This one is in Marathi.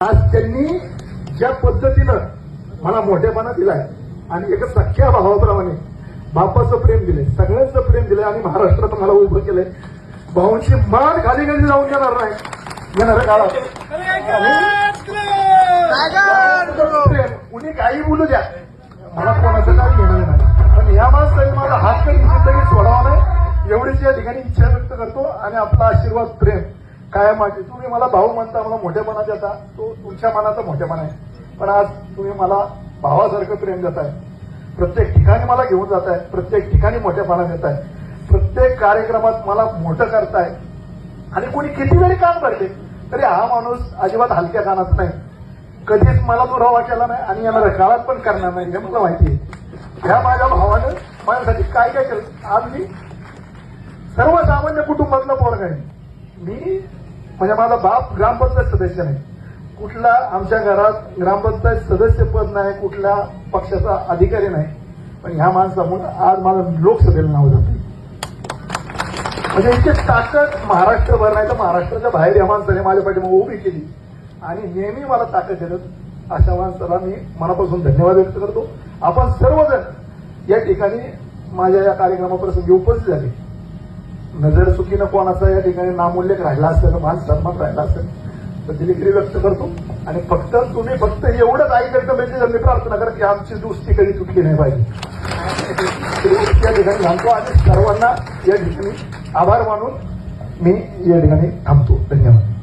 आज त्यांनी ज्या पद्धतीनं मला मोठेपणा दिलाय आणि एका सख्या भावाप्रमाणे बापाचं प्रेम दिले सगळ्यांचं प्रेम दिलंय आणि महाराष्ट्रात मला उभं केलंय भाऊंची मान खाली कधी जाऊन येणार नाही येणाऱ्या काळात. कुणी काही बोलू द्या. मला कोणाचं काय घेणार नाही. पण या माणसाने माझा हात कधी जिंदगी सोडावा नाही एवढीच या ठिकाणी इच्छा व्यक्त करतो आणि आपला आशीर्वाद प्रेम. काय माझी तुम्ही मला भाऊ म्हणता मला मोठेपणा देता तो तुमच्या मनाचा मोठेपणा आहे. पण आज तुम्ही मला भावासारखं प्रेम देताय. प्रत्येक ठिकाणी मला घेऊन जाताय. प्रत्येक ठिकाणी मोठेपणा देताय प्रत्येक कार्यक्रमात मला मोठं करताय. आणि कोणी किती जरी काम करते तरी हा माणूस अजिबात हलक्या कानात नाही. कधीच मला दुरावा केला नाही आणि येणाऱ्या काळात पण करणार नाही हे मला माहिती आहे. ह्या माझ्या भावानं माझ्यासाठी काय काय केलं? आज मी सर्वसामान्य कुटुंबातलं पोरग आहे. मी म्हणजे माझा बाप ग्रामपंचायत सदस्य नाही. कुठला आमच्या घरात ग्रामपंचायत सदस्य पद नाही कुठल्या पक्षाचा अधिकारी नाही. पण ह्या माणसामुळे आज माझं लोकसभेला नाव जाते म्हणजे इतकी ताकद महाराष्ट्रभर नाही तर महाराष्ट्राच्या बाहेर या माणसाने माझ्या पाठीमागे उभी केली. आणि नेहमी मला ताकद देतात अशा माणसाला मी मनापासून धन्यवाद व्यक्त करतो. आपण सर्वजण या ठिकाणी माझ्या या कार्यक्रमाप्रसंगी उपस्थित झाले. नजर चुकीनं कोणाचा या ठिकाणी नामोल्लेख राहिला असेल मान सन्मान राहिला असेल तर दिलगिरी व्यक्त करतो. आणि फक्त तुम्ही फक्त एवढंच ऐकायचं म्हणजे त्यांनी प्रार्थना करा की आमची दुस्ती कधी तुटली नाही पाहिजे या ठिकाणी थांबतो आणि सर्वांना या ठिकाणी आभार मानून मी या ठिकाणी थांबतो. धन्यवाद.